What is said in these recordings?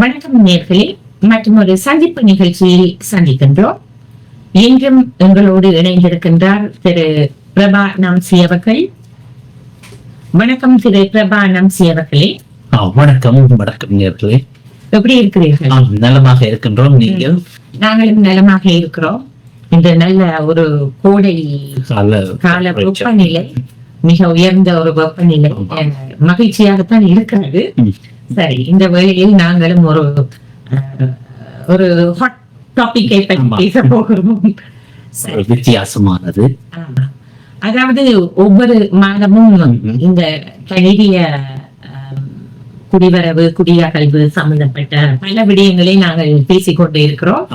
வணக்கம் நேர்களே மற்றும் ஒரு சந்திப்பு நிகழ்ச்சியில் சந்திக்கின்றோம். இன்றும் எங்களோடு இணைந்திருக்கின்றார் திரு பிரபா நம்சி அவர்கள். வணக்கம் திரு பிரபா நம்சி அவர்களே. வணக்கம் வணக்கம் நேர்களே. எப்படி இருக்கிறீர்கள்? நலமாக இருக்கின்றோம் நீங்கள்? நாங்களும் நலமாக இருக்கிறோம். இந்த நல்ல ஒரு கோடை கால கால வெப்பநிலை மிக உயர்ந்த ஒரு வெப்பநிலை மகிழ்ச்சியாகத்தான் இருக்கிறது. சரி இந்த வேளையில் நாங்களும் ஒரு ஒரு ஹாட் டாபிக்கை பற்றி. பேச போகிறோம் வித்தியாசமானது. அதாவது ஒவ்வொரு மாதமும் ம்ம். இந்த கனடிய குடிவரவு குடியகல்வு சம்பந்தப்பட்ட பல விடயங்களை நாங்கள் பேசிக்கொண்டு இருக்கிறோம்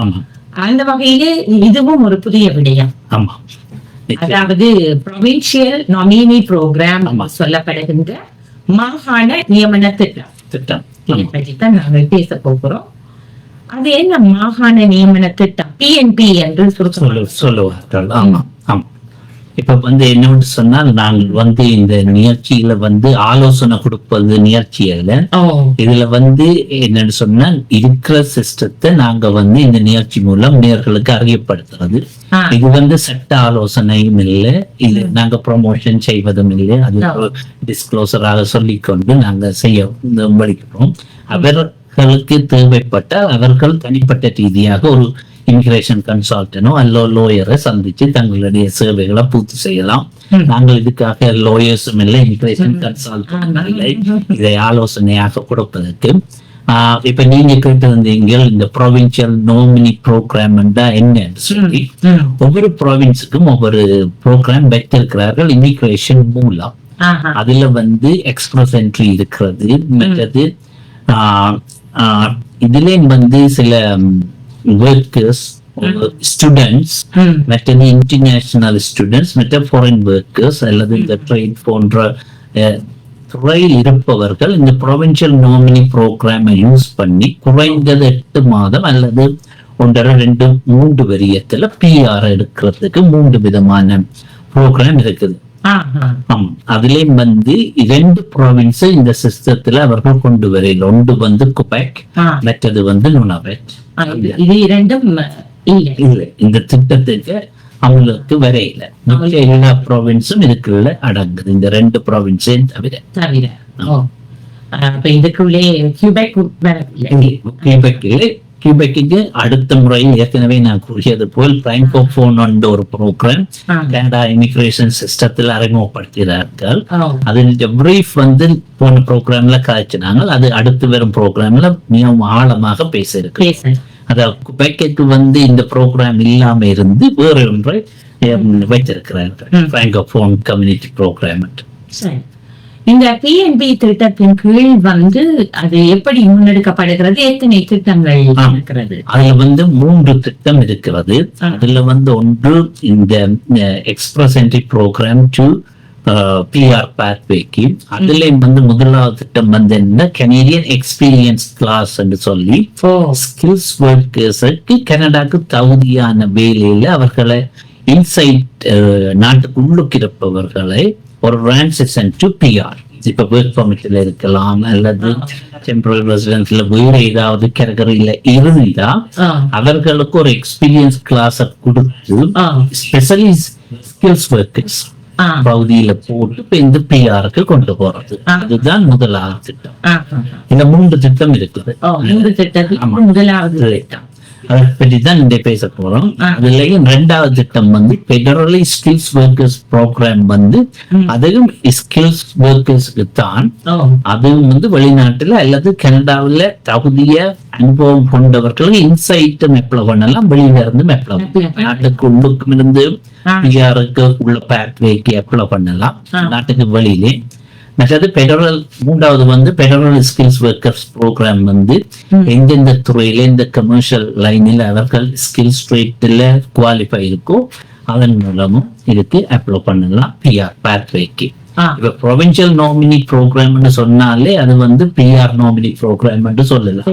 அந்த வகையிலே இதுவும் ஒரு புதிய விடயம். அதாவது ப்ரொவின்சியல் நாமினி ப்ரோக்ராம். சொல்லப்படுகின்ற மாகாண நியமன திட்டம் திட்டம். பற்றி தான் நாங்கள் பேச போகிறோம். அது என்ன மாகாண நியமன திட்டம்? பிஎன்பி என்று சொல்லுவார்கள் ஆமா. இப்ப வந்து என்னன்னு சொன்னால் நாங்கள் வந்து இந்த நிகழ்ச்சியில வந்து ஆலோசனை கொடுப்பது நிகழ்ச்சியில ஓ. இதுல வந்து என்னன்னு சொன்னால் இருக்கிற சிஸ்டத்தை நாங்க வந்து இந்த நிகழ்ச்சி மூலம் நேர்களுக்கு அறியப்படுத்துறது இது வந்து சட்ட ஆலோசனையும் இல்லை. இது நாங்க ப்ரொமோஷன் செய்வதும் இல்லை. அது. டிஸ்க்ளோசராக சொல்லிக்கொண்டு நாங்க செய்ய வலிக்கிறோம் அவர்களுக்கு தேவைப்பட்டால் அவர்கள் தனிப்பட்ட ரீதியாக ஒரு இமிகிரேஷன் கன்சல்டனோ அல்ல லோயரை சந்திச்சு தங்களுடைய சேவைகளை பூர்த்தி செய்யலாம். நாங்கள் இதுக்காக லோயர்ஸும் இல்லை இமிகிரேஷன் ஆமா. கன்சல்டன்ட் இல்லை. இதை ஆலோசனையாக கொடுப்பதற்கு இப்ப நீங்க கேட்டிருந்தீங்க இந்த ப்ரொவின்சியல் நோமினி ப்ரோக்ராம் என்னன்னு சொல்லி ஒவ்வொரு ப்ராவின்ஸுக்கும் ஒவ்வொரு ப்ரோக்ராம் வைத்திருக்கிறார்கள் இமிகிரேஷன் மூலம். அதுல வந்து எக்ஸ்பிரஸ் என்ட்ரி இருக்கிறது மற்றது இதுலயும் வந்து சில ஒர்க்கர்ஸ் ஸ்டூடெண்ட்ஸ் ம், மற்றது இன்டர்நேஷனல் ஸ்டூடெண்ட்ஸ் மற்ற ஃபாரின் ஒர்க்கர்ஸ் அல்லது இந்த ட்ரேட் போன்ற துறையில் இருப்பவர்கள் இந்த ப்ரொவின்சியல் நோமினி ப்ரோக்ராமை யூஸ் பண்ணி குறைந்தது எட்டு மாதம் அல்லது ஒன்றரை ரெண்டு மூன்று வரியத்துல பிஆர் எடுக்கிறதுக்கு மூன்று விதமான ப்ரோக்ராம் இருக்குது அதுலயும் வந்து இரண்டு ப்ராவின்ஸ் இந்த சிஸ்டத்துல அவர்கள் கொண்டு வரையில். ஒன்று வந்து குபேக் மற்றது வந்து நுணவெட் ஆ, இது- இரண்டும் இல்லை. இந்த திட்டத்துக்கு அவங்களுக்கு வரையில மிச்ச எல்லா ப்ராவின்ஸும் இதுக்குள்ள அடங்குது. இந்த ரெண்டு ப்ராவின்ஸையும் தவிர. தவிர. அப்ப இதுக்குள்ளே கியூபெக் கியூபெக்கில் கியூபெக்கு அடுத்த முறையில் ஏற்கனவே நான் கூறியது போல் பிராங்கோபோன் என்ற ஒரு ப்ரோக்ராம் கனடா இமிகிரேஷன் சிஸ்டத்தில் அறிமுகப்படுத்தினார்கள். ஓ, அது பிரீஃப் வந்து போன ப்ரோக்ராம்ல காய்ச்சினாங்க அது அடுத்து வரும் ப்ரோக்ராம்ல மிகவும் ஆழமாக பேச இருக்கு பேச அதாவது பேக்கெட் வந்து இந்த ப்ரோக்ராம் இல்லாம இருந்து வேற ஒன்றை வைத்திருக்கிறார்கள். ம். பிராங்கோபோன் கம்யூனிட்டி ப்ரோக்ராம் இந்த பிஎன்பி திட்டத்தின் கீழ் வந்து அது எப்படி முன்னெடுக்கப்படுகிறது? எத்தனை திட்டங்கள். இருக்கிறது? அதுல வந்து மூன்று திட்டம் இருக்கிறது. அதுல வந்து ஒன்று இந்த express entry program to PR பேத்வேக்கு அதுல வந்து முதலாவது திட்டம் வந்து என்ன? கனேடியன் எக்ஸ்பீரியன்ஸ் கிளாஸ் என்று சொல்லி ஸ்கில்ஸ் ஒர்க்கர்ஸுக்கு கனடாக்கு தகுதியான வேலையில அவர்களை இன்சைட் நாட்டுக்கு உள்ளுக்கு இருப்பவர்களை ஒரு டிரான்சிஷன் டு பிஆர் இப்ப ஒர்க் பர்மிட்ல இருக்கலாம் அல்லது டெம்பரரி ரெசிடென்ஸ்ல வேற ஏதாவது கேட்டகரியில இருந்தா அவர்களுக்கு ஒரு எக்ஸ்பீரியன்ஸ் கிளாஸ கொடுத்து ஸ்பெஷலி ஸ்கில்ஸ் ஒர்க்கர்ஸ் பகுதியில போட்டு இப்ப இந்த பிஆருக்கு கொண்டு போறது. அதுதான் முதலாவது திட்டம். இந்த மூன்று திட்டம் இருக்குது. முதலாவது திட்டம். அதை பற்றி தான் இந்த பேச போறோம். அதுலயும் ரெண்டாவது திட்டம் வந்து பெடரலி ஸ்கில்ஸ் ஒர்க்கர்ஸ் ப்ரோக்ராம் வந்து. அதுவும் ஸ்கில்ஸ் ஒர்க்கர்ஸ்க்கு தான். அதுவும் வந்து வெளிநாட்டுல அல்லது கனடாவுல தகுதிய அனுபவம் கொண்டவர்களுக்கு இன்சைட்டும் அப்ளை பண்ணலாம். வெளியில இருந்து பண்ணலாம். நாட்டுக்கு உள்ளுக்கும் இருந்து. பிஆருக்கு உள்ள பேத்வேக்கு அப்ளை பண்ணலாம். நாட்டுக்கு வெளியிலே. மற்றது பெடரல் மூன்றாவது வந்து பெடரல் ஸ்கில்ஸ் ஒர்க்கர்ஸ் ப்ரோக்ராம் வந்து. எந்தெந்த துறையில இந்த கமர்ஷியல் லைனில் அவர்கள் ஸ்கில்ஸ் ட்ரேட்ல குவாலிஃபை இருக்கோ அதன் மூலமும் இதுக்கு அப்ளை பண்ணலாம் பிஆர் பேத்வேக்கு இப்ப ப்ரொவின்சியல் நாமினி ப்ரோக்ராம்னு சொன்னாலே அது வந்து பிஆர் நாமினி ப்ரோக்ராம் சொல்லலாம்.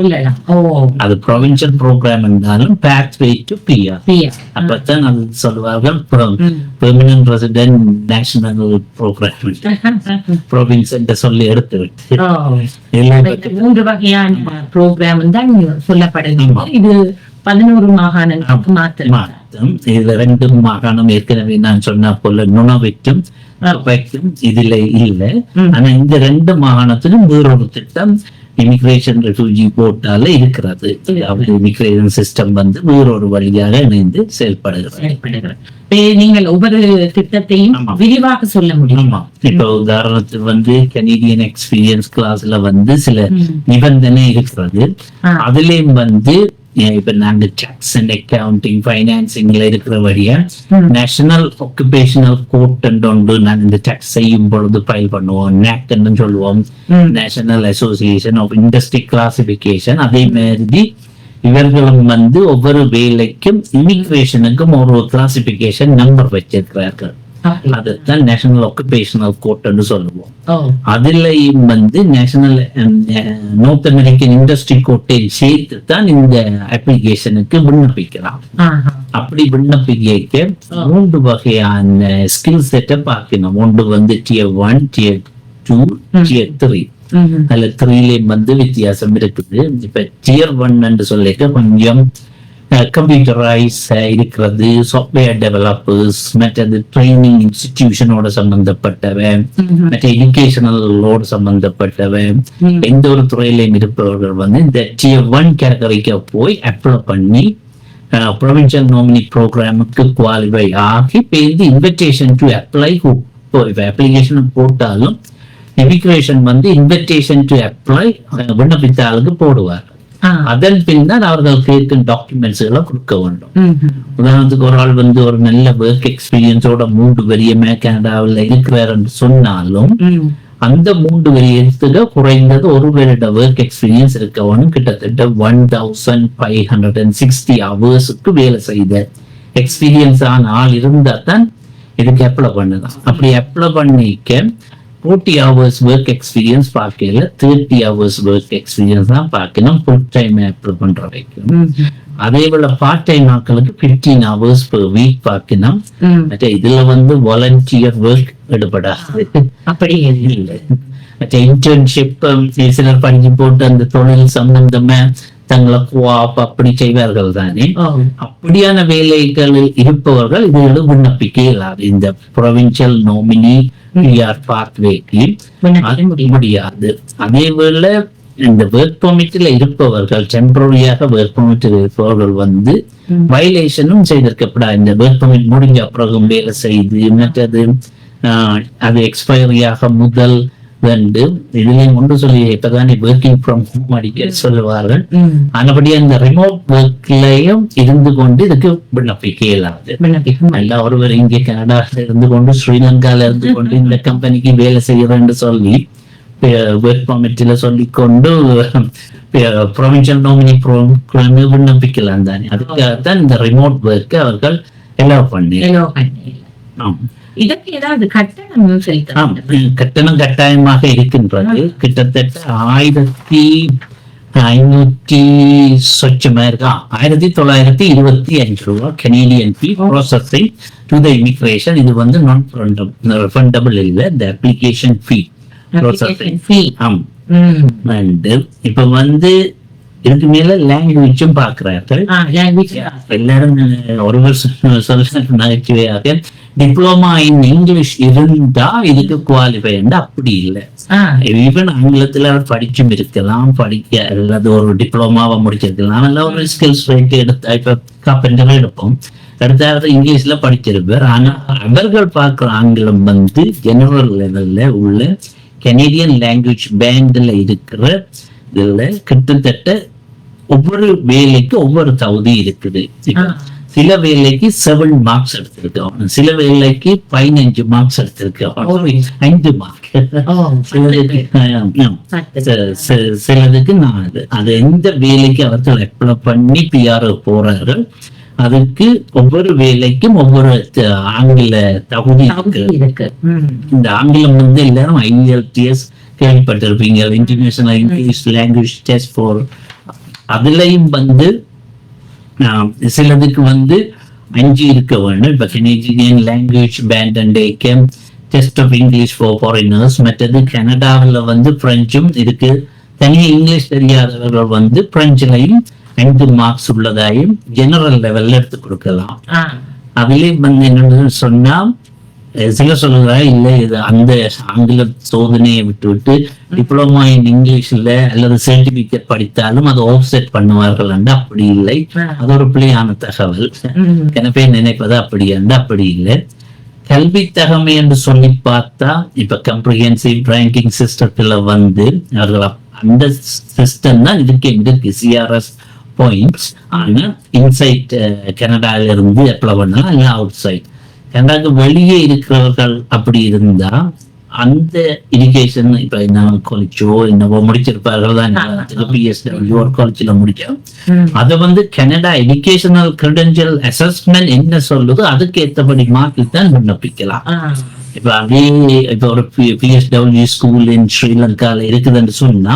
அது ப்ரொவின்சியல் ப்ரோக்ராம் இருந்தாலும் பேத்வே டு பிஆர் அப்பதான் அது சொல்லுவார்கள். Permanent resident national program province என்று. சொல்லி எடுத்து விட்டு மூன்று வகையான ப்ரோக்ராம் தான் சொல்லப்படுகிறது. இது பதினோரு மாகாணங்களுக்கு மாத்திரம். இதுல ரெண்டு மாகாணம் ஏற்கனவே நான் சொன்ன போல நுணவைக்கும் வைக்கும் இதுல இல்ல. ஆனா இந்த ரெண்டு மாகாணத்திலும் வேறொரு திட்டம் இமிகிரேஷன் ரெஃப்யூஜி போர்ட்டால இருக்கிறது அதாவது இமிகிரேஷன் சிஸ்டம் வந்து வேறொரு வழியாக இணைந்து செயல்படுகிறது நீங்கள் ஒவ்வொரு திட்டத்தையும். விரிவாக சொல்ல முடியும் இப்ப உதாரணத்துக்கு வந்து கனேடியன் எக்ஸ்பீரியன்ஸ் கிளாஸ்ல வந்து சில. நிபந்தனை இருக்கிறது. அதுலயும் வந்து இப்ப நாங்க டாக்ஸ் அண்ட் அக்கவுண்டிங் ஃபைனான்சிங்ல இருக்கிற வழியா. நேஷனல் ஒக்குபேஷனல் கோர்ட் ஒன்று நாங்க இந்த டாக்ஸ் செய்யும் பொழுது ஃபைல் பண்ணுவோம் நேக்ன்னு சொல்லுவோம். National association of industry classification அதே மாதிரி இவர்களும் வந்து ஒவ்வொரு வேலைக்கும் இமிகிரேஷனுக்கும் ஒரு கிளாசிபிகேஷன் நம்பர் வச்சிருக்கிறார்கள் அப்படி. அதுதான் நேஷனல் ஒக்குபேஷனல் கோர்ட்னு சொல்லுவோம் அதுலயும் வந்து நேஷனல் நார்த் அமெரிக்கன் இண்டஸ்ட்ரி கோட்டையும் சேர்த்து தான் இந்த அப்ளிகேஷனுக்கு விண்ணப்பிக்கலாம். அப்படி விண்ணப்பிக்க. மூன்று வகையான ஸ்கில் செட்டை பார்க்கணும் ஒன்று வந்து tier one tier two. Tier three. அதுல த்ரீலயும் வந்து வித்தியாசம் இருக்குது இப்ப டியர் ஒன் என்று சொல்லிட்டு கொஞ்சம் கம்ப்யூட்டரைஸ் இருக்கிறது சாஃப்ட்வேர் டெவலப்பர்ஸ் மற்றது ட்ரைனிங் இன்ஸ்டிடியூஷனோட சம்பந்தப்பட்டவன். மற்ற எஜுகேஷனலோடு சம்பந்தப்பட்டவன். எந்த ஒரு துறையிலையும் இருப்பவர்கள் வந்து இந்த டியர் ஒன் கேட்டகரிக்கு போய் அப்ளை பண்ணி ப்ரொவின்சியல் நாமினி ப்ரோக்ராமுக்கு குவாலிஃபை ஆகி பேருந்து இன்விடேஷன் டு அப்ளை இப்போ அப்ளிகேஷன் போட்டாலும் இமிகிரேஷன் வந்து இன்விடேஷன் டு அப்ளை விண்ணப்பித்த ஆளுக்கு போடுவார் அதன் பின்னர் அவர்கள் கேட்கும் டாக்குமெண்ட்ஸ்களை கொடுக்க வேண்டும். உதாரணத்துக்கு ஒரு ஆள் வந்து ஒரு நல்ல ஒர்க் எக்ஸ்பீரியன்ஸோட மூன்று பெரிய கனடாவில் இருக்கிறார் என்று சொன்னாலும். அந்த மூன்று வருடத்துக்கு குறைந்தது ஒரு வருட ஒர்க் எக்ஸ்பீரியன்ஸ் இருக்கவனும் கிட்டத்தட்ட one thousand five hundred and sixty ஹவர்ஸுக்கு வேலை செய்த எக்ஸ்பீரியன்ஸ் ஆன ஆள் இருந்தா தான் இதுக்கு அப்ளை பண்ணலாம் அப்படி அப்ளை பண்ணிக்க ஃபோர்ட்டி ஹவர்ஸ் ஒர்க் எக்ஸ்பீரியன்ஸ் பார்க்கல தேர்ட்டி ஹவர்ஸ் ஒர்க் எக்ஸ்பீரியன்ஸ் தான் பார்க்கணும். ஃபுல் டைம் அப்ளை பண்ற வரைக்கும். அதே போல பார்ட் டைம் ஆட்களுக்கு ஃபிஃப்டீன் ஹவர்ஸ் per வீக் பார்க்கணும். மற்ற இதுல வந்து வாலண்டியர் ஒர்க் எடுபடாது. அப்படியே இல்லை. மற்ற இன்டர்ன்ஷிப் சிலர் படிச்சு போட்டு அந்த தொழில் சம்பந்தமா தங்களை குவாப் அப்படி செய்வார்கள் தானே? அப்படியான வேலைகளில் இருப்பவர்கள் இதில் விண்ணப்பிக்க இயலாது. இந்த ப்ரொவின்சியல் நோமினி பிஆர் பாத்வேக்கு முடியாது. அதே போல இந்த ஒர்க் பெர்மிட்ல இருப்பவர்கள் டெம்பரரியாக ஒர்க் பெர்மிட்டில் இருப்பவர்கள் வந்து. வயலேஷனும் செய்திருக்கப்படாது. இந்த ஒர்க் பெர்மிட் முடிஞ்ச பிறகும் வேலை செய்து மற்றது அது? எக்ஸ்பைரியாக முதல் ரெண்டு இதுலயும் ஒன்று சொல்லி இப்பதானே ஒர்க்கிங் ஃப்ரம் ஹோம் அடிக்க சொல்லுவார்கள். ஆனபடி அந்த ரிமோட் ஒர்க்லயும் இருந்து கொண்டு இதுக்கு விண்ணப்பிக்க இயலாது விண்ணப்பிக்க முடியும். நல்லா ஒருவர் இங்கே கனடால இருந்து கொண்டு ஸ்ரீலங்கால இருந்து கொண்டு இந்த கம்பெனிக்கு வேலை செய்யறேன்னு சொல்லி ஒர்க் பர்மிட்ல சொல்லி கொண்டு ப்ரொவின்சியல் நோமினி ப்ரோக்ராம் விண்ணப்பிக்கலாம் தானே அதுக்காகத்தான் இந்த ரிமோட் ஒர்க் அவர்கள் எல்லாம் பண்ணி எல்லோ கண்ணு. ஆம். இதற்கு ஏதாவது கட்டணம் கட்டாயமாக இருக்கின்றது. கிட்டத்தட்ட ஆயிரத்தி ஐநூத்தி சொச்சமா இருக்கா ஆயிரத்தி தொள்ளாயிரத்தி இருபத்தி அஞ்சு ரூபா. Canadian fee processing to the immigration இது வந்து நான் ரெஃபண்டபிள் இல்லை இந்த அப்ளிகேஷன் ஃபீ ப்ராசஸிங். ஆம். and இப்ப வந்து இதுக்கு மேல லாங்குவேஜும் language. எல்லாரும் ஒருவர் சொல்ல நகைச்சுவையாக டிப்ளமா இன் இங்கிலீஷ் இருந்தா இதுக்கு குவாலிஃபை அப்படி இல்லை. ஈவன் ஆங்கிலத்துல அவர் படிச்சும் இருக்கலாம் படிக்க அல்லது ஒரு டிப்ளமாவை முடிச்சிருக்கலாம். அல்ல ஒரு ஸ்கில்ஸ் ரேட் எடுத்து இப்ப காப்பெண்டர் எடுப்போம். அடுத்தாவது இங்கிலீஷ்ல படிச்சிருப்பார் ஆனா அவர்கள் பார்க்குற ஆங்கிலம் வந்து ஜெனரல் லெவல்ல உள்ள கனேடியன் லாங்குவேஜ் பேண்ட்ல இருக்கிற இதுல கிட்டத்தட்ட ஒவ்வொரு வேலைக்கு ஒவ்வொரு தகுதி இருக்குது. சில வேலைக்கு செவன் மார்க்ஸ் எடுத்திருக்கோம் சில வேலைக்கு பதினஞ்சு மார்க்ஸ் எடுத்திருக்கோம் ஐந்து மார்க் சிலதுக்கு நாலு. அது எந்த வேலைக்கு அவர்கள் அப்ளை பண்ணி பிஆர் போறார்கள் அதுக்கு ஒவ்வொரு வேலைக்கும் ஒவ்வொரு ஆங்கில தகுதி இருக்கு. இந்த ஆங்கிலம் வந்து எல்லாரும் ஐஎல்டிஎஸ் கேள்விப்பட்டிருப்பீங்க. International English language test for அதுலயும் வந்து சிலதுக்கு வந்து அஞ்சு இருக்க வேண்டும் இப்போ Canadian language band and ஏகேம் test of English for foreigners மற்றது கனடாவில் வந்து பிரெஞ்சும் இருக்கு. தனியாக இங்கிலீஷ் தெரியாதவர்கள் வந்து பிரெஞ்சிலையும் ஐந்து மார்க்ஸ் உள்ளதாயும் ஜெனரல் லெவல்ல எடுத்து கொடுக்கலாம். ஆ. அதுலயும் வந்து என்னன்னு சொன்னா அஹ் சில சொல்லுறா இல்ல இது அந்த ஆங்கில சோதனையை விட்டு விட்டு டிப்ளமா இன் இங்கிலீஷ்ல அல்லது சர்டிபிகேட் படித்தாலும் அதை ஆஃப்செட் பண்ணுவார்கள் என்று அப்படி இல்லை. அது ஒரு பிள்ளையான தகவல். பேர் நினைப்பது அப்படி என்று அப்படி இல்லை. கல்வி தகமை என்று சொல்லி பார்த்தா இப்ப கம்ப்ரிஹென்சிவ் ரேங்கிங் சிஸ்டத்துல வந்து அவர்கள் அந்த சிஸ்டம் தான் இதுக்கு இருக்கு சிஆர்எஸ் பாயிண்ட்ஸ் ஆனா இன்சைட் கனடால இருந்து அப்ளை பண்ணலாம் இல்லை அவுட் சைட் கனடாக்கு வெளியே இருக்கிறவர்கள் அப்படி இருந்தா அந்த இரிகேஷன் இப்ப நான் காலேஜோ என்னவோ முடிச்சிருப்பார்கள் தான் பிஎஸ்டபிள்யூ ஒரு காலேஜில் முடிச்சோம். அதை வந்து கனடா எஜுகேஷனல் கிரெடென்ஷியல் அசஸ்மெண்ட் என்ன சொல்லுதோ அதுக்கு ஏற்றபடி மார்க்கு தான் விண்ணப்பிக்கலாம். இப்ப அதே இப்ப ஒரு பிஎஸ்டபிள்யூ ஸ்கூல் இன் ஸ்ரீலங்கால இருக்குதுன்னு சொன்னா.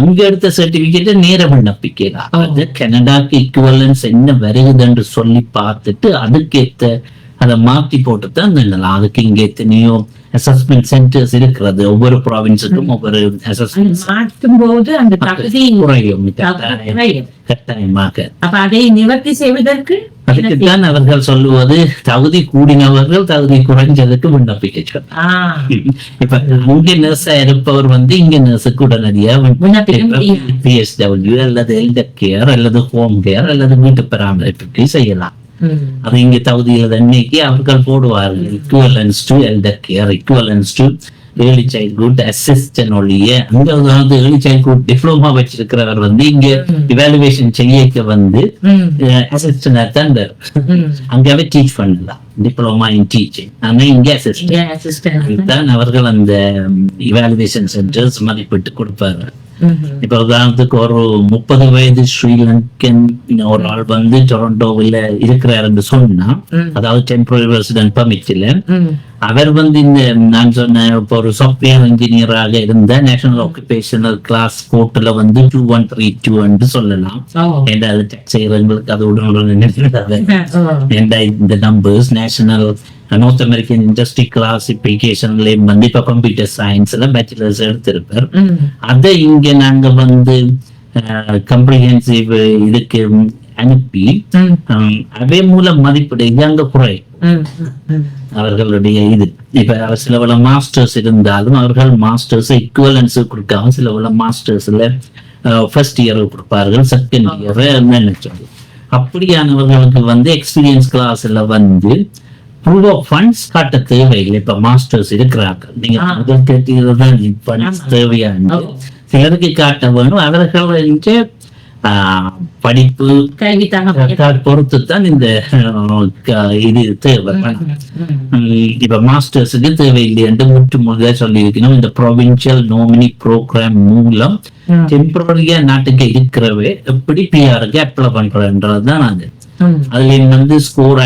அங்க எடுத்த சர்டிபிகேட்டை நேர விண்ணப்பிக்கலாம் அது கனடாக்கு இக்குவலன்ஸ் என்ன வருகுதுன்னு சொல்லி பார்த்துட்டு அதுக்கேத்த அதை மாத்தி போட்டு தான் நின்னலாம் அதுக்கு இங்க எத்தனையோ அசஸ்மெண்ட் சென்டர்ஸ் இருக்கிறது ஒவ்வொரு ப்ராவின்ஸுக்கும் ஒவ்வொரு அசஸ்மெண்ட் மாற்றும் போது அந்த தகுதி குறையும். கட்டாயமாக அப்ப அதை நிவர்த்தி செய்வதற்கு அதுக்குத்தான் அவர்கள் சொல்லுவது தகுதி கூடினவர்கள் தகுதி குறைஞ்சதுக்கு விண்ணப்பிக்க. இப்ப அங்க நர்ஸா இருப்பவர் வந்து இங்க நர்ஸுக்கு உடனடியா. பிஎஸ்டபிள்யூ அல்லது எல்டர் கேர் அல்லது ஹோம் கேர் அல்லது வீட்டு பராமரிப்புக்கு செய்யலாம். அது இங்க தகுதியில் அன்னைக்கு அவர்கள் போடுவார்கள் equivalence to elder care equivalence to early childhood assistant ஒழிய அங்க வந்து ஏர்லி சைல்ட்ஹுட் டிப்ளமா வச்சிருக்கிறவர் வந்து இங்க இவாலுவேஷன் செய்யக்க வந்து ம். அசிஸ்டன்ட் தான். அங்கவே டீச் பண்ணலாம் டிப்ளமா இன் டீச்சிங் ஆனா இங்க அசிஸ்டன்ட் assistant. இதுதான் அவர்கள் அந்த இவாலுவேஷன் சென்டர்ஸ் மதிப்பிட்டு கொடுப்பாரு ம். இப்ப உதாரணத்துக்கு ஒரு முப்பது வயது ஸ்ரீலங்கன் ஒரு ஆள் வந்து டொரண்டோவில் இருக்கிறாருன்னு சொன்னா ம். அதாவது டெம்பரரி ரெசிடென்ட் பர்மிட்ல. அவர் வந்து இந்த நான் சொன்ன இப்போ ஒரு சாஃப்ட்வேர் இன்ஜினியராக இருந்த நேஷனல் ஆக்குபேஷனல் கிளாஸ் கோர்ட்ல வந்து டூ ஒன் த்ரீ டூ சொல்லலாம். ஓ. ஏன்னா அது டெக்ஸ் செய்யறவங்களுக்கு அது உடனுடன் the numbers national North American industry கிளாசிபிகேஷன்லயும் வந்து இப்ப கம்ப்யூட்டர் சயின்ஸ்ல பேச்சுலர்ஸ் எடுத்திருப்பார். அதை இங்க நாங்க வந்து கம்ப்ரிஹென்சிவ் இதுக்கு அனுப்பி அதே மூலம் மதிப்பீடு இது அங்க குறை. அவர்களுடைய இது இப்ப அவர் சில பல மாஸ்டர்ஸ் இருந்தாலும் அவர்கள் மாஸ்டர்ஸ் இக்குவலன்ஸ் கொடுக்காம சில பல மாஸ்டர்ஸ்ல ஃபர்ஸ்ட் இயர் கொடுப்பார்கள் செகண்ட் இயர் நினைச்சது அப்படியானவர்களுக்கு வந்து எக்ஸ்பீரியன்ஸ் கிளாஸ்ல வந்து ப்ரூவ் ஆஃப் ஃபண்ட்ஸ் காட்ட தேவையில்லை இப்ப மாஸ்டர்ஸ் இருக்கிறார்கள் நீங்க. முதல் கேட்டீர்கள் தான் ஃபண்ட்ஸ். தேவையான. சிலருக்கு காட்ட வேணும் அவர்கள் படிப்பு அதை பொறுத்து தான் இந்த இது தேவை. இப்ப மாஸ்டர்ஸுக்கு தேவையில்லை என்று முற்று முழுதாக சொல்லியிருக்கணும். இந்த ப்ரொவின்சியல் நோமினி ப்ரோக்ராம் மூலம். டெம்பரரியா நாட்டுக்கு இருக்கிறவே எப்படி பிஆருக்கு அப்ளை பண்றதுன்றதுதான் அது. ம். அதுல வந்து score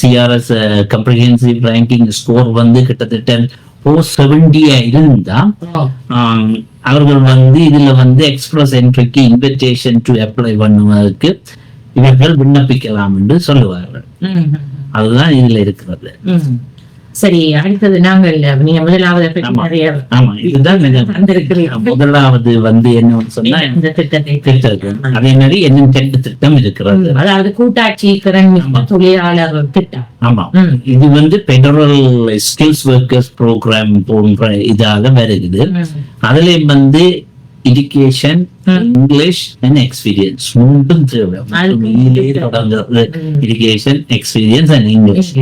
CRS comprehensive ranking score வந்து கிட்டத்தட்ட ஃபோர் செவன்டியா இருந்தா அவர்கள் வந்து இதுல வந்து எக்ஸ்பிரஸ் என்ட்ரிக்கு இன்விடேஷன் டு அப்ளை பண்ணுவதற்கு இவர்கள் விண்ணப்பிக்கலாம் என்று சொல்லுவார்கள். அதுதான் இதுல இருக்கிறது. சரி அடுத்தது நாங்கள் நீங்க முதலாவது. முதலாவது வந்து என்னன்னு சொன்னா இந்த திட்டத்தை அதே மாதிரி என்ன ரெண்டு திட்டம் இருக்கிறது. அதாவது கூட்டாட்சி திறன் தொழிலாளர் திட்டம் ஆமா. இது வந்து பெடரல் ஸ்கில்ஸ் ஒர்க்கர்ஸ் ப்ரோக்ராம் போன்ற இதால வருகுது ம். அதுலயும் வந்து எஜுகேஷன். இங்கிலீஷ் அண்ட் எக்ஸ்பீரியன்ஸ் மூன்றும் தேவை தொடர்ந்து. Education experience and English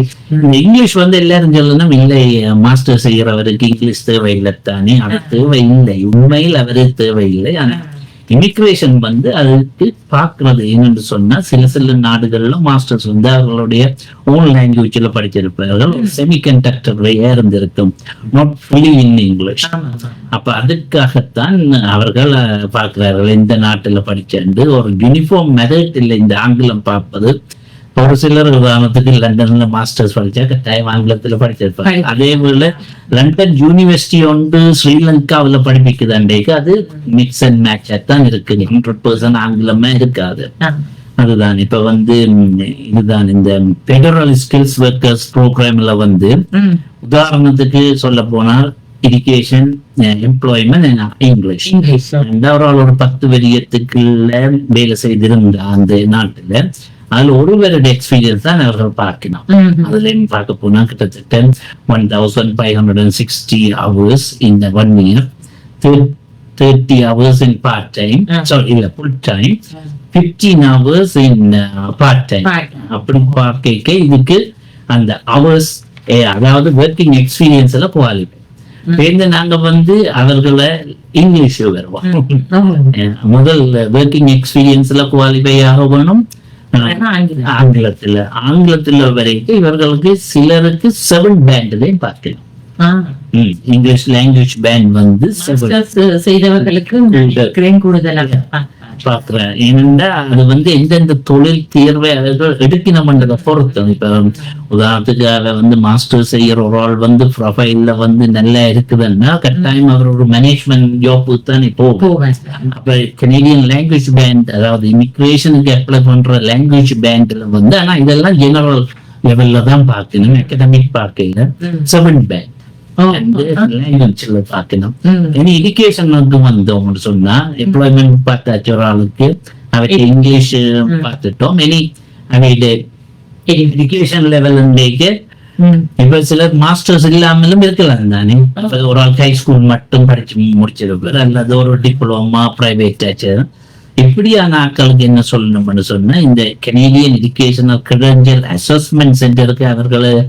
English. வந்து எல்லாரும் சொல்லணும் இல்லை மாஸ்டர் செய்யறவருக்கு இங்கிலீஷ் தேவையில்லை தானே அது தேவையில்லை உண்மையில் அவரு தேவையில்லை ஆனா இமிக்ரேஷன் வந்து அதுக்கு பார்க்கிறது என்னன்னு சொன்னா சில சில நாடுகள்ல மாஸ்டர்ஸ் வந்து அவர்களுடைய ஓன் லாங்குவேஜ்ல படிச்சிருப்பார்கள் semi not fully in English. அப்ப அதுக்காகத்தான் அவர்கள் பார்க்கிறார்கள். இந்த நாட்டுல படிச்சேன். ஒரு யூனிஃபார்ம் மெதட் இல்லை இந்த ஆங்கிலம் பார்ப்பது ஒரு சிலர் உதாரணத்துக்கு லண்டன்ல மாஸ்டர்ஸ் படிச்சா கட்டாயம் ஆங்கிலத்துல படிச்சிருப்பாங்க. படி- அதே போல லண்டன் யூனிவர்சிட்டி ஒன்று ஸ்ரீலங்காவுல படிப்பிக்குது அன்றைக்கு. அது மிக்ஸ் அண்ட் மேட்ச் தான் இருக்கு. ஹண்ட்ரட் பர்சன்ட் ஆங்கிலமே இருக்காது. அதுதான். இப்ப வந்து இதுதான். இந்த பெடரல் ஸ்கில்ஸ் ஒர்க்கர்ஸ் ப்ரோக்ராம்ல வந்து. உதாரணத்துக்கு சொல்ல போனால் எஜுகேஷன் எம்ப்ளாய்மெண்ட் இங்கிலீஷ் இங்கிலீஷ் இந்த ஒரு பத்து வரியத்துக்குள்ள வேலை செய்திருந்த அந்த நாட்டுல அதுல ஒரு வருட எக்ஸ்பீரியன்ஸ் தான் அவர்கள் பார்க்கணும். அதுல பார்க்க போனா கிட்டத்தட்ட one thousand five hundred and sixty hours இந்த one year thirty hours in part time. Sorry இல்ல full time fifteen hours in part time Part time. அப்படி பார்க்க இதுக்கு அந்த ஹவர்ஸ் அதாவது ஒர்க்கிங் எக்ஸ்பீரியன்ஸ் எல்லாம் குவாலிஃபை சேர்ந்து நாங்க வந்து அவர்களை இங்கிலீஷ் வருவோம் முதல் ஒர்க்கிங் எக்ஸ்பீரியன்ஸ்ல குவாலிஃபை ஆக வேணும். ஆங்கிலத்துல ஆங்கிலத்துல வரைக்கும் இவர்களுக்கு சிலருக்கு செவன் பேண்ட்லையும் பார்க்கலாம். ஆ. ம், இங்கிலீஷ் லாங்குவேஜ் பேண்ட் வந்து செய்தவர்களுக்கு கூடுதலாக. பாக்குறேன் ஏனென்றா அது வந்து எந்தெந்த தொழில் தேர்வை அவர்கள் எடுக்கணும்ன்றதை பொறுத்து. இப்ப உதாரணத்துக்கு அவ வந்து மாஸ்டர் செய்யற ஒரு ஆள் வந்து ப்ரொஃபைல்ல வந்து நல்லா இருக்குதுன்னா கட்டாயம் அவர் ஒரு மேனேஜ்மெண்ட் ஜாப்பு தான் போகும். அப்ப கனேடியன் லாங்குவேஜ் பேண்ட் அதாவது இமிக்ரேஷனுக்கு அப்ளை பண்ற லாங்குவேஜ் பேண்ட்ல வந்து ஆனா இதெல்லாம் ஜெனரல் லெவல்ல தான் பார்க்கணும் அகடமிக் பார்க்கல. செவன் பேண்ட் ஓ. லாங்குவேஜ்ல பார்க்கணும். இனி எஜுகேஷனுக்கு வந்தோம்னு சொன்னா எம்ப்ளாய்மெண்ட் பார்த்தாச்சு ஒரு ஆளுக்கு. அவைக்கு இங்கிலீஷ் பார்த்துட்டோம். இனி அவையில எஜுகேஷன் லெவல்லேக்கு ம். இப்ப சிலர் மாஸ்டர்ஸ் இல்லாமலும் இருக்கலாம் தானே? ஒரு ஆள் ஹை ஸ்கூல் மட்டும் படிச்சு முடிச்சிருப்பார் அல்லது ஒரு டிப்ளமா பிரைவேட் ஆச்சு. இப்படியான ஆட்களுக்கு என்ன சொல்லணும்னு சொன்னா இந்த கனேடியன் எஜுகேஷனல் கிரெடென்ஷியல் அசஸ்மெண்ட் சென்டருக்கு அவர்களை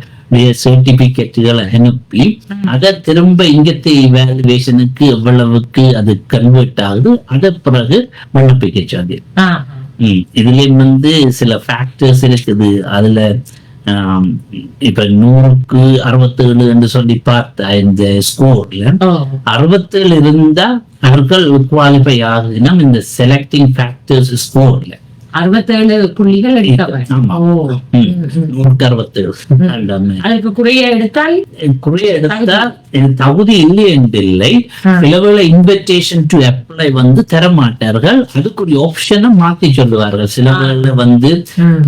சர்டிபிகேட்டுகளை அனுப்பி அதை திரும்ப இங்கത്തെ இவாலுவேஷனுக்கு எவ்வளவுக்கு அது கன்வெர்ட் ஆகுது அதை பிறகு விண்ணப்பிக்க சொல்லி ஆ. ம், இதுலயும் வந்து சில ஃபேக்டர்ஸ் இருக்குது. அதுல இப்ப நூறுக்கு அறுபத்தேழு என்று சொல்லி பார்த்தா இந்த ஸ்கோர்ல. அறுபத்தேழு இருந்தா அவர்கள் குவாலிஃபை ஆகுதுன்னா இந்த செலக்டிங் ஃபேக்டர்ஸ் ஸ்கோர்ல அறுபத்தேழு புள்ளிகள் எடுத்தவர் அறுபத்தேழு அதுக்கு குறைய எடுத்தால்? குறைய எடுத்தா எனக்கு தகுதி இல்லை என்று இல்லை. சிலவேளை இன்விடேஷன் டு அப்ளை வந்து தர மாட்டார்கள் அதுக்குரிய ஆப்ஷனை மாத்தி சொல்லுவார்கள். சிலவேளை வந்து.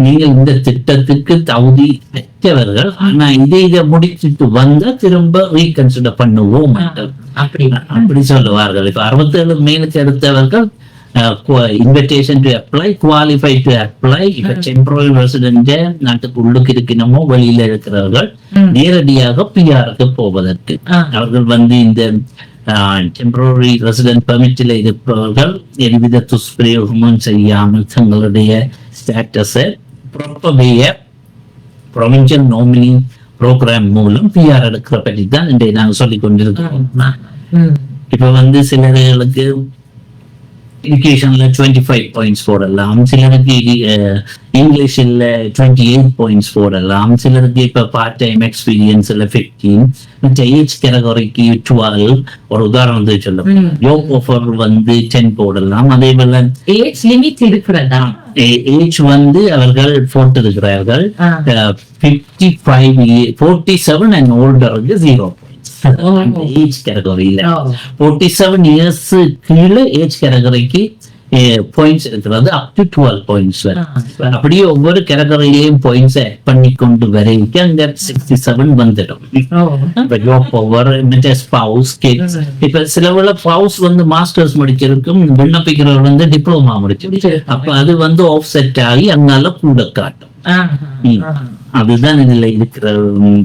நீங்கள் இந்த திட்டத்துக்கு தகுதி அற்றவர்கள் ஆனா இதை இதை முடிச்சிட்டு வந்தா திரும்ப ரீகன்சிடர் பண்ணுவோம் அப்படி. அப்படி சொல்லுவார்கள். இப்ப அறுபத்தேழு மேலுக்கு எடுத்தவர்கள் invitation to apply qualify to apply இப்ப டெம்பரரி ரெசிடென்ட் நாட்டுக்கு உள்ளுக்கு இருக்கணுமோ வெளியில இருக்கிறவர்கள். நேரடியாக பிஆருக்கு போவதற்கு. அவர்கள் வந்து இந்த டெம்பரரி ரெசிடென்ட் பெர்மிட்டில் இருப்பவர்கள் எதுவித துஷ்பிரயோகமும் செய்யாமல் தங்களுடைய ஸ்டேட்டஸை proper way provincial nominee program மூலம் பிஆர் எடுக்கிற பற்றி தான் இன்றைய நாங்கள் சொல்லிக் கொண்டிருக்கிறோம். இப்ப வந்து சிலர்களுக்கு எஜுகேஷன்ல டுவெண்ட்டி ஃபைவ் பாயிண்ட்ஸ் போடலாம். சிலருக்கு இங்கிலீஷ்ல டுவெண்ட்டி எயிட் பாயிண்ட்ஸ் போடலாம். சிலருக்கு இப்ப பார்ட் டைம் எக்ஸ்பீரியன்ஸ்ல ஃபிஃப்டீன் மற்ற ஏஜ் கேட்டகரிக்கு டுவெல் ஒரு உதாரணத்துக்கு சொல்ல ம். ஜோப் ஆஃபர் வந்து டென் போடலாம். அதே போல ஏஜ் லிமிட் இருக்கிறதா ஏஜ் வந்து அவர்கள் போட்டிருக்கிறார்கள். Fifty five forty seven and ஓல்டருக்கு zero age கேட்டகரியில. ஃபோர்ட்டி செவன் இயர்ஸ் கீழே ஏஜ் கேட்டகரிக்கு பாயிண்ட்ஸ் இருக்கிறது அப் டு டுவெல் பாயிண்ட்ஸ் வரை. அப்படியே ஒவ்வொரு கேட்டகரியிலையும் பாயிண்ட்ஸ் ஆட் பண்ணி கொண்டு வரைக்கும் அங்க சிக்ஸ்டி செவன் வந்துடும் ஓவர் மற்ற ஸ்பவுஸ் கிட்ஸ். இப்ப சில வேளை ஸ்பவுஸ் வந்து மாஸ்டர்ஸ் முடிச்சிருக்கும் விண்ணப்பிக்கிறவர் வந்து டிப்ளமா முடிச்சிருக்கும். அப்ப அது வந்து ஆஃப் செட் ஆகி அங்கால கூட காட்டும். அதுதான் இதுல இருக்கிற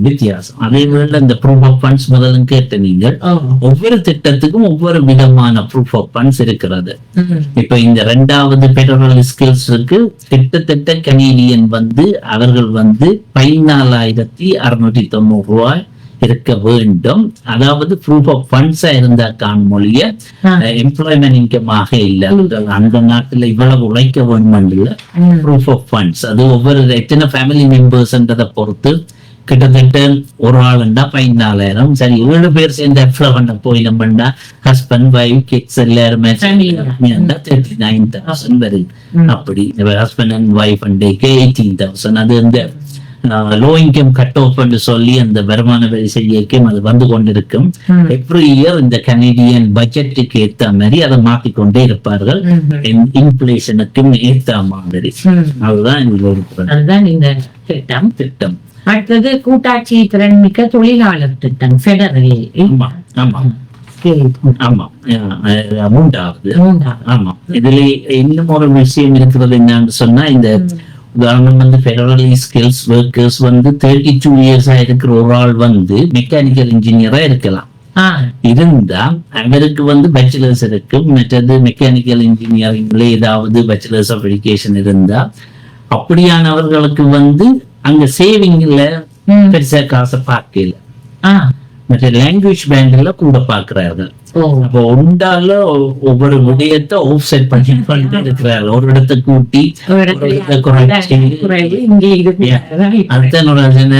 வித்தியாசம் அதே வேளை இந்த ப்ரூஃப் ஆஃப் ஃபண்ட்ஸ் முதல்ல கேட்ட நீங்கள். ஒவ்வொரு திட்டத்துக்கும் ஒவ்வொரு விதமான ப்ரூஃப் ஆஃப் ஃபண்ட்ஸ் இருக்கிறது. இப்ப இந்த ரெண்டாவது பெடரல் ஸ்கில்ஸுக்கு கிட்டத்தட்ட கனேடியன் வந்து அவர்கள் வந்து பதினாலாயிரத்தி அறுநூற்றி தொண்ணூறு ரூபாய் இருக்க வேண்டும். அதாவது ப்ரூஃப் ஆஃப் ஃபண்ட்ஸா இருந்தா ஆ. எம்ப்ளாய்மெண்ட் இன்கமாக இல்ல. அந்த நாட்டுல இவ்வளவு உழைக்க வேண்டும் இல்ல. ப்ரூஃப் ஆஃப் ஃபண்ட்ஸ் அது ஒவ்வொரு எத்தனை ஃபேமிலி மெம்பர்ஸ்ன்றதை பொறுத்து கிட்டத்தட்ட ஒரு ஆளுண்டா பதினாலாயிரம். சரி ஏழு பேர் சேர்ந்து எஃப்ல பண்ண போய் நம்மண்டா ஹஸ்பண்ட் வைஃப் கிட்ஸ் எல்லாருமே. தேர்ட்டி நைன் தௌசண்ட் வருது. அப்படி. ஹஸ்பண்ட் அண்ட் ஒய்ஃப் அண்டேக்கு எயிட்டீன் தௌசண்ட் அது இந்த லோ இன்கம் கட் ஆஃப் சொல்லி அந்த வருமான வரி செய்யக்கும் அது வந்து கொண்டிருக்கும். எவ்ரி இயர் இந்த கனடியன் பட்ஜெட்டுக்கு ஏத்த மாதிரி அதை மாத்திக்கொண்டே இருப்பார்கள். ம். இன்ஃபிளேஷனுக்கும் ஏத்த மாதிரி. அதுதான் ஒரு அதுதான் இந்த திட்டம். திட்டம். அடுத்தது கூட்டாட்சி திறன் மிக்க தொழிலாளர் திட்டம் ஃபெடரல் ஆமா ஆமா. மூன்றாவது. ஆமா. இதுல இன்னும் ஒரு விஷயம் இருக்கிறது என்னன்னு சொன்னா இந்த உதாரணம் வந்து ஃபெடரல் ஸ்கில்ஸ் ஒர்க்கர்ஸ் வந்து தேர்ட்டி டூ இயர்ஸா இருக்கிற ஒரு ஆள் வந்து மெக்கானிக்கல் இன்ஜினியரா இருக்கலாம். இருந்தா அவருக்கு வந்து பேச்சுலர்ஸ் இருக்கு. மற்றது மெக்கானிக்கல் இன்ஜினியரிங்ல ஏதாவது பேச்சுலர்ஸ் ஆஃப் எஜுகேஷன் இருந்தா அப்படியானவர்களுக்கு வந்து அங்க சேவிங்ல. பெருசா காசை பார்க்கல. மற்ற லாங்குவேஜ் பேங்க்ல கூட பாக்குறார்கள் ஓ அப்போ உண்டால ஒ- ஒவ்வொரு விடயத்தை ஆஃப் செட் பண்ணி பண்ணிட்டு இருக்கிறார் ஒரு இடத்தை கூட்டி அடுத்த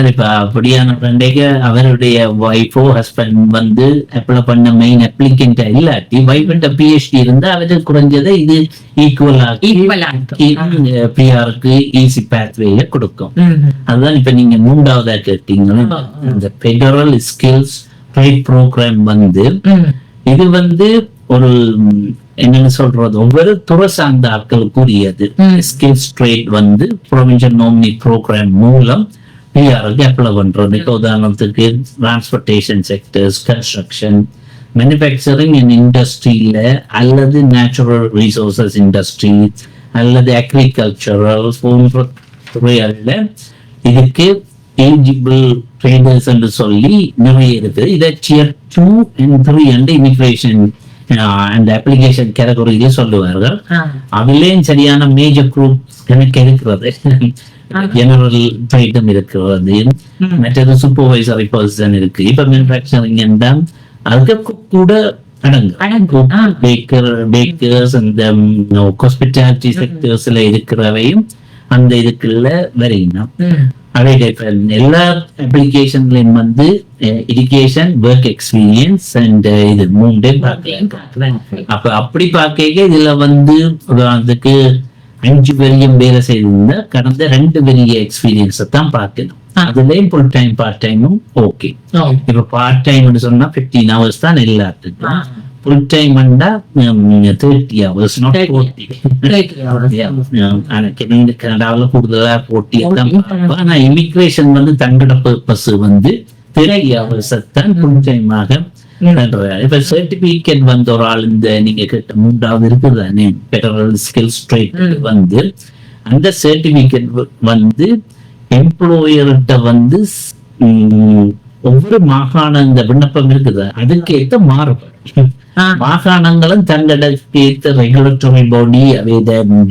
இப்ப அப்படியான ஃப்ரெண்டேக்கு அவருடைய ஒய்ஃபோ ஹஸ்பண்ட் வந்து அப்ளை பண்ண மெயின் அப்ளிகண்ட் இல்லாட்டி ஒய்ஃப்ட பிஹெச்டி இருந்தா அவரு குறைஞ்சதை இது ஈக்குவல் ஆக்கி. பிஆருக்கு ஈஸி பேத்வேல கொடுக்கும். அதுதான் இப்ப நீங்க மூன்றாவதா கேட்டீங்கன்னா. இந்த ஃபெடரல் ஸ்கில்ஸ் ட்ரேட் ப்ரோக்ராம் வந்து. இது வந்து ஒரு என்னன்னு சொல்றது? ஒவ்வொரு துறை சார்ந்த ஆட்களுக்குரியது. ஸ்கில்ஸ் ட்ரேட் வந்து ப்ரொவிஷன் நோமினி ப்ரோக்ராம் மூலம் பிஆருக்கு அப்ளை பண்றது. இப்போ உதாரணத்துக்கு transportation sectors construction manufacturing and இண்டஸ்ட்ரியில அல்லது நேச்சுரல் ரிசோர்சஸ் இண்டஸ்ட்ரி அல்லது அக்ரிகல்ச்சரல் போன்ற துறைகள்ல இதுக்கு எலிஜிபிள் ட்ரேடர்ஸ் என்று சொல்லி நிறைய இருக்குது. இதை tier two and three and immigration அந்த அப்ளிகேஷன் கேட்டகரியில சொல்லுவார்கள். அதுலேயும் சரியான மேஜர் குரூப் கணக்கு இருக்கிறது. ஜெனரல் ட்ரேடும் இருக்கிறது. மற்றது சூப்பர்வைசரி பர்சன் இருக்கு. இப்ப மேனுஃபேக்சரிங் என்றால் அதுக்கு கூட அடங்கு அடங்கும். பேக்கர் பேக்கர்ஸ் அந்த ஹாஸ்பிட்டாலிட்டி செக்டர்ஸ்ல இருக்கிறவையும் அந்த இதுக்குள்ள வரையணும் ம். அதே எல்லா அப்ளிகேஷன்லயும் வந்து எஜுகேஷன் ஒர்க் எக்ஸ்பீரியன்ஸ் அண்ட் இது மூன்றே பார்க்கலாம். அப்ப அப்படி பார்க்க இதுல வந்து உதாரணத்துக்கு அஞ்சு வரியம் வேலை செய்திருந்தா கடந்த ரெண்டு வரிய எக்ஸ்பீரியன்ஸை தான் பார்க்கணும். அதுலயும் ஃபுல் டைம் பார்ட் டைமும் ஓகே. இப்ப பார்ட் டைம்னு சொன்னா பிப்டீன் ஹவர்ஸ் தான் எல்லாத்துக்கும் time thirty hours not 30. Forty Thirty hours. கனடாவில் கூடுதலா போட்டியை தான் போட்டி. இமிகிரேஷன் வந்து தங்கட பர்பஸ் வந்து தேர்ட்டி ஹவர்ஸ் தான் ஃபுல் டைமாக. இப்ப சர்டிபிகேட் வந்து ஒரு ஆள் இந்த நீங்க கேட்ட மூன்றாவது இருக்குதானே பெடரல் ஸ்கில்ஸ் ட்ரேட் ம். வந்து அந்த சர்டிபிகேட் வந்து எம்ப்ளாயர்கிட்ட வந்து ஒவ்வொரு மாகாண இந்த விண்ணப்பம் இருக்குது அதுக்கு ஏத்த மாறுபடும். மாகாணங்களும் தங்களுக்கு ஏத்த ரெகுலேட்டரி பாடி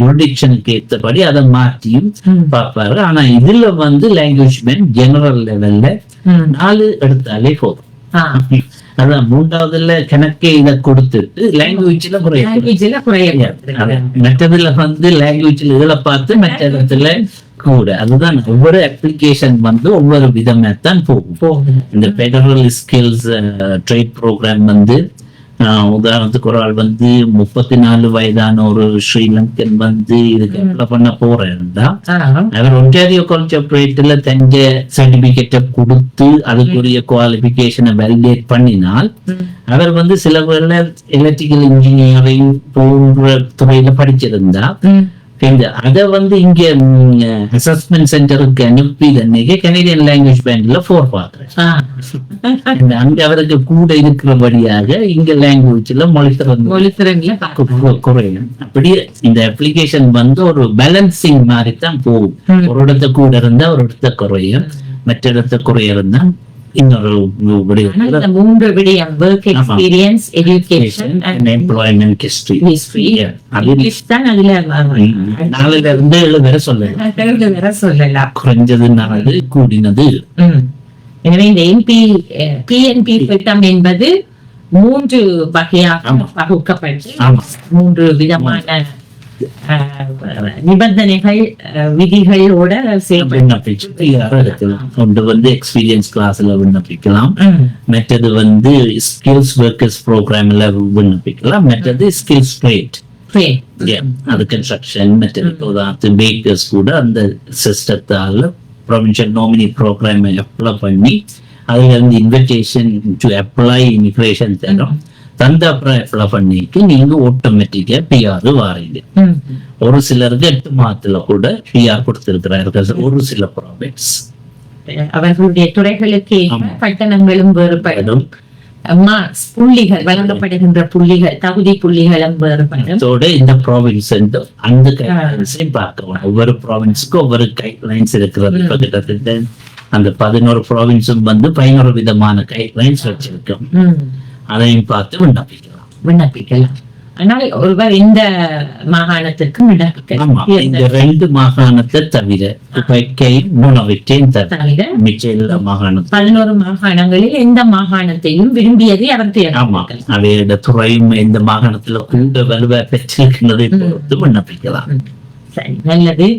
ஜூரிடிக்ஷனுக்கு ஏத்தபடி அதை மாற்றியும். பார்ப்பாரு ஆனா இதுல வந்து லாங்குவேஜ் மேன் ஜெனரல் லெவல்ல. நாலு எடுத்தாலே போதும். அதான் மூன்றாவதுல கணக்கே இதை கொடுத்துட்டு லாங்குவேஜ்ல குறைய மற்றதுல வந்து லாங்குவேஜ்ல இதுல பார்த்து மற்ற இடத்துல கூட. அதுதான் ஒவ்வொரு அப்ளிகேஷன் வந்து ஒவ்வொரு விதமா தான் போகும். இந்த ஃபெடரல் ஸ்கில்ஸ் ட்ரேட் ப்ரோக்ராம் வந்து உதாரணத்துக்கு ஒரு ஆள் வந்து முப்பத்தி நாலு வயதான ஒரு ஸ்ரீலங்கன் வந்து இதுக்கு அப்ளை பண்ண போறேன்டா. அவர் ஒன்டாரியோ கல்ச்சர் ப்ரேட்ல தஞ்ச சர்டிபிகேட்டை கொடுத்து அதுக்குரிய குவாலிபிகேஷனை வேலிடேட் பண்ணினால். அவர் வந்து சில எலக்ட்ரிக்கல் இன்ஜினியரிங் போன்ற துறையில படிச்சிருந்தா அதை வந்து இங்க அசஸ்மெண்ட் சென்டருக்கு அனுப்பி தன்னைக்கு கனடியன் லாங்குவேஜ் பேங்க்ல ஃபோர் பாக்குறேன். இந்த அங்க அவருக்கு கூட இருக்கிறபடியாக இங்க லாங்குவேஜ்ல மொழி திறந்து மொழித்திறன்ல கு- பார்க்கலாம். கு- குறையும் அப்படியே இந்த அப்ளிகேஷன் வந்து ஒரு பேலன்சிங் மாதிரி தான் போகும். ஒரு இடத்த கூட இருந்தா ஒரு இடத்த குறையும் மற்ற இடத்த குறைய இருந்தா இன்னொரு விடயத்துல இந்த மூன்று விடயம் work experience education and employment history. History. அது இங்கிலீஷ் தான் அதுல நாலுல இருந்து ஏழு வரை சொல்ல தேர்வு வேற சொல்லலாம் குறைஞ்சது நாலு கூடினது. எனவே இந்த என்பி பிஎன்பி திட்டம் என்பது மூன்று வகையாக. பகுக்கப்பட்டு மூன்று விதமான நிபந்தனைகள் விதிகளோட எடுக்கலாம் ஒன்று வந்து எக்ஸ்பீரியன்ஸ் கிளாஸ்ல விண்ணப்பிக்கலாம். மற்றது வந்து ஸ்கில்ஸ் ஒர்க்கர்ஸ் ப்ரோக்ராம்ல விண்ணப்பிக்கலாம். மற்றது ஸ்கில்ஸ் ட்ரேட். அது கன்ஸ்ட்ரக்ஷன் மற்றது பேக்கர்ஸ் கூட அந்த சிஸ்டத்தால ப்ரொவின்ஷியல் நாமினி ப்ரோக்ராம் அப்ளை பண்ணி அதுல இருந்து இன்விடேஷன் டு அப்ளை இமிகிரேஷன் தரும். தந்த அப்புறம் பண்ணிட்டு நீங்க ஆட்டோமேட்டிக்கா பிஆர் வாரீங்க ஒரு சிலருக்கு எட்டு மாதத்துல கூட பிஆர் கொடுத்திருக்கிறார்கள் ஒரு சில ப்ராஃபிட்ஸ் அவர்களுடைய துறைகளுக்கு. கட்டணங்களும் வேறுபடும். புள்ளிகள் வழங்கப்படுகின்ற புள்ளிகள் தகுதி புள்ளிகளும் வேறுபடும். இந்த ப்ராவின்ஸ் அந்த கைட்லைன்ஸையும் பார்க்கணும். ஒவ்வொரு ப்ராவின்ஸுக்கும் ஒவ்வொரு கைட்லைன்ஸ் இருக்கிறது. கிட்டத்தட்ட அந்த பதினோரு ப்ராவின்ஸும் வந்து பதினோரு விதமான கைட்லைன்ஸ் வச்சிருக்கோம். அதையும் பார்த்து விண்ணப்பிக்கலாம். விண்ணப்பிக்கலாம். ஆனால் ஒருவர் இந்த மாகாணத்திற்கு ஆமா விண்ணப்பிக்கலாம் இந்த ரெண்டு மாகாணத்தை தவிர குவைக்கையும் மூணவற்றையும் தவிர மாகாணத்தையும். பதினோரு மாகாணங்களில் எந்த மாகாணத்தையும் விரும்பியதை அவர் தேர்ந்தெடுக்கலாம். அவையோட துறையும் இந்த மாகாணத்துல கூட வலுவா பெற்றிருக்கின்றதை பொறுத்து விண்ணப்பிக்கலாம். சரி நல்லது.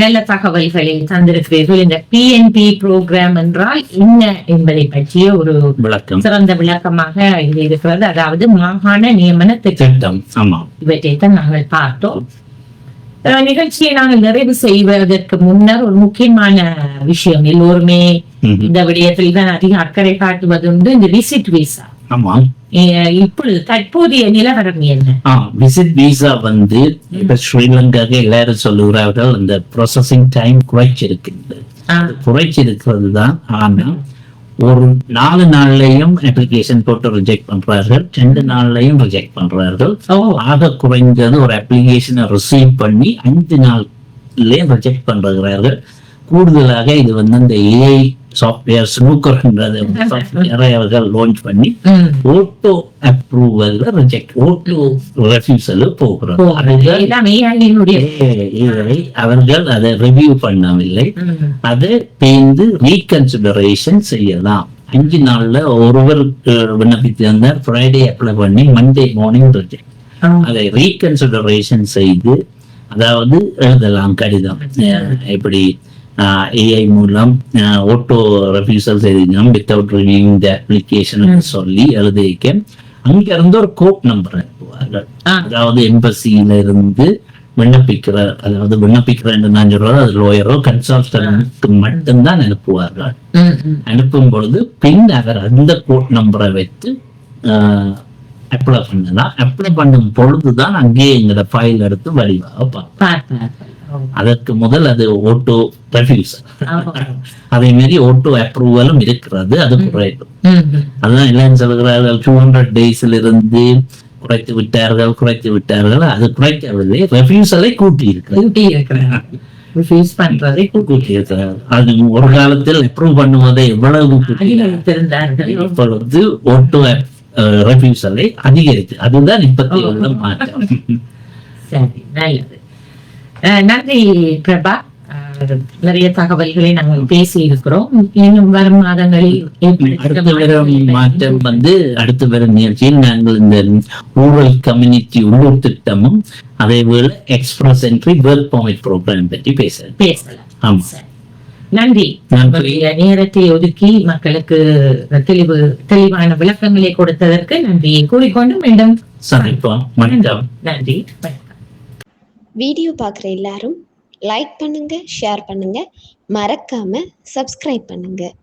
நல்ல தகவல்களை தந்திருக்கிறீர்கள். இந்த பிஎன்பி புரோகிராம் என்றால் என்ன என்பதை பற்றிய ஒரு விளக்கம். சிறந்த விளக்கமாக இது இருக்கிறது. அதாவது மாகாண நியமன திட்டம். இவற்றைத்தான் நாங்கள் பார்த்தோம். நிகழ்ச்சியை நாங்கள் நிறைவு செய்வதற்கு முன்னர் ஒரு முக்கியமான விஷயம். எல்லோருமே. இந்த விடயத்தில் தான் அதிக அக்கறை காட்டுவதுண்டு. இந்த விசிட் விசா ஆமா இப்பொழுது தற்போதைய நிலவரம் என்ன? ஆ விசிட் விசா வந்து இப்ப ஸ்ரீலங்காக்கு எல்லாரும் சொல்லுகிறார்கள் இந்த ப்ராசஸிங் டைம் குறைச்சிருக்குது ஆ, குறைச்சிருக்கிறது தான் ஆனா ஒரு நாலு நாள்லயும் அப்ளிகேஷன் போட்டு ரிஜெக்ட் பண்றார்கள் ரெண்டு நாள்லயும் ரிஜெக்ட் பண்றார்கள். ஆக குறைந்தது ஒரு அப்ளிகேஷனை ரிசீவ் பண்ணி அஞ்சு நாள்லயும் ரிஜெக்ட் பண்றார்கள். கூடுதலாக இது வந்து அந்த ஏஐ சாஃப்ட்வேர் ஸ்னூக்கர்ன்றது சாஃப்ட்வேரை அவர்கள் லான்ச் பண்ணி. ஓட்டோ அப்ரூவல்ல ரிஜெக்ட் ஓட்டோ ரெஃப்யூசல் AI அவர்கள் அதை ரிவ்யூ பண்ணவில்லை. அதை தேர்ந்து ரீகன்சிடரேஷன் செய்யலாம். அஞ்சு நாள்ல ஒருவருக்கு விண்ணப்பித்திருந்தார் ஃப்ரைடே அப்ளை பண்ணி மண்டே மார்னிங் ரிஜெக்ட் அதை ரீகன்சிடரேஷன் செய்து அதாவது எழுதலாம் கடிதம். எப்படி ஏஐ மூலம் ஓட்டோ ரெஃப்யூசல் செய்திருந்தோம் வித்தவுட் ரிவியூங் த அப்ளிகேஷன் சொல்லி எழுதிக்க அங்க இருந்து ஒரு கோட் நம்பர் அனுப்புவார்கள். அதாவது எம்பசியில இருந்து விண்ணப்பிக்கிற அதாவது விண்ணப்பிக்கிறேன் நான் சொல்றது அது லோயரோ கன்சல்டன்ட்க்கு மட்டும்தான் அனுப்புவார்கள். அனுப்பும் பொழுது பின் அவர் அந்த கோட் நம்பரை வைத்து அப்ளை பண்ணலாம். அப்ளை பண்ணும் பொழுதுதான் அங்கேயே எங்களோட ஃபைல் எடுத்து வடிவாக. ஓ, அதற்கு முதல் அது ஓட்டோ ரெஃப்யூசல் ஆமா. அதே மாதிரி ஓட்டோ அப்ரூவலும் இருக்கிறது அது குறையும். அதான் எல்லாம் சொல்கிறார்கள் டூ ஹண்ட்ரட் டேஸ்ல இருந்து குறைத்து விட்டார்கள் குறைத்து விட்டார்கள் அது குறைக்கவில்லை. ரெஃப்யூசலை கூட்டி ரிஃப்யூஸ் இருக்கிறார் அது ஒரு காலத்தில் அப்ரூவ் பண்ணுவதை எவ்வளவு இப்பொழுது ஓட்டோ ரெஃப்யூசலை அதிகரித்து அதுதான் இப்பத்தி உள்ள மாற்றம். சரி நல்லது. நன்றி பிரபா. நிறைய தகவல்களை நாங்கள் பேசி இருக்கிறோம் இன்னும் வரும் மாதங்களில் மாற்றம் வந்து அடுத்து வரும் நிகழ்ச்சியில் நாங்கள் இந்த ரூரல் கம்யூனிட்டி உள்ளூர் திட்டமும் அதே போல express entry work permit program பற்றி பேசுறேன் பேசலாம். ஆமா. நன்றி. நேரத்தை ஒதுக்கி மக்களுக்கு தெளிவு தெளிவான விளக்கங்களை கொடுத்ததற்கு நன்றியை கூறிக்கொண்டு மீண்டும் சந்திப்போம். நன்றி. வீடியோ பார்க்குற எல்லாரும் லைக் பண்ணுங்கள் ஷேர் பண்ணுங்கள் மறக்காமல் சப்ஸ்கிரைப் பண்ணுங்கள்